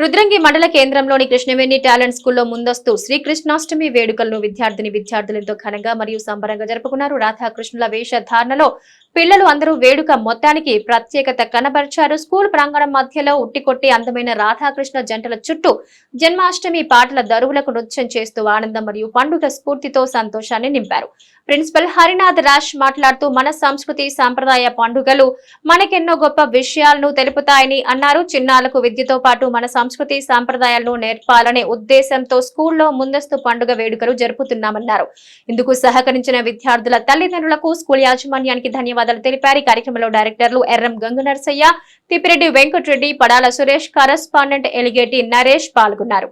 రుద్రంగి మండల కేంద్రంలోని కృష్ణవేణి టాలెంట్ స్కూల్లో ముందస్తు శ్రీకృష్ణాష్టమి వేడుకలను విద్యార్థిని విద్యార్థులతో ఘనంగా మరియు సంబరంగా జరుపుకున్నారు. రాధాకృష్ణుల వేషధారణలో పిల్లలు అందరూ వేడుక మొత్తానికి ప్రత్యేకత కనబరిచారు. స్కూల్ ప్రాంగణం మధ్యలో ఉట్టికొట్టి అందమైన రాధాకృష్ణ జంటల చుట్టూ జన్మాష్టమి పాటల దరువులకు నృత్యం చేస్తూ ఆనందం మరియు పండుగ స్ఫూర్తితో సంతోషాన్ని నింపారు. ప్రిన్సిపల్ హరినాథ్ రాజ్ మాట్లాడుతూ మన సంస్కృతి సాంప్రదాయ పండుగలు మనకెన్నో గొప్ప విషయాలను తెలుపుతాయని అన్నారు. చిన్నాలకు విద్యతో పాటు మన సంస్కృతి సాంప్రదాయాలను నేర్పాలనే ఉద్దేశంతో స్కూల్లో ముందస్తు పండుగ వేడుకలు జరుపుతున్నామన్నారు. ఇందుకు సహకరించిన విద్యార్థుల తల్లిదండ్రులకు స్కూల్ యాజమాన్యానికి ధన్యవాదాలు. తెలిపారు. ఈ కార్యక్రమంలో డైరెక్టర్లు ఎర్రం గంగు నరసయ్య తిప్పిరెడ్డి వెంకటరెడ్డి పడాల సురేష్ కరస్పాండెంట్ ఎలిగేటి నరేష్ పాల్గొన్నారు.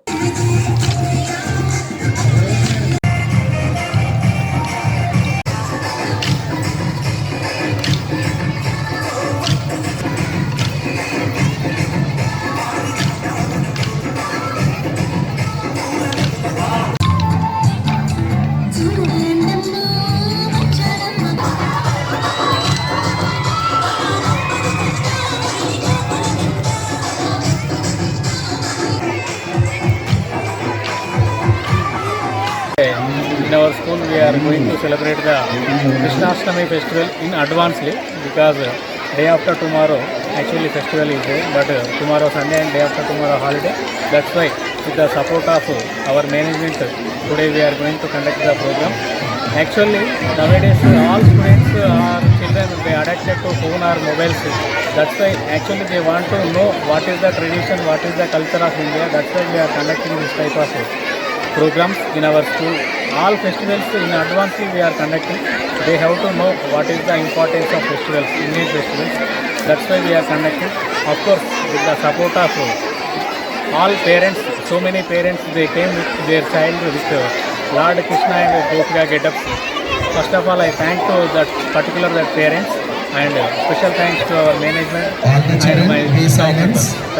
In our school, we are going to celebrate the Krishnashtami festival in advancely because day after tomorrow, actually festival is there, but tomorrow Sunday and day after tomorrow holiday. That's why, with the support of our management, today we are going to conduct the program. Actually, nowadays all students uh, are children they are addicted to phone or mobiles. That's why actually they want to know what is the tradition, what is the culture of India. That's why we are conducting this type of programs in our school. All festivals in advance we are conducting. They have to know what is the importance of festivals, Indian festivals. That's why we are conducting. Of course, with the support of uh, all parents, so many parents, they came with their child with uh, Lord Krishna and Gopika get-ups. First of all, I thank to that particular that parents and uh, special thanks to our management All the and children, my staff.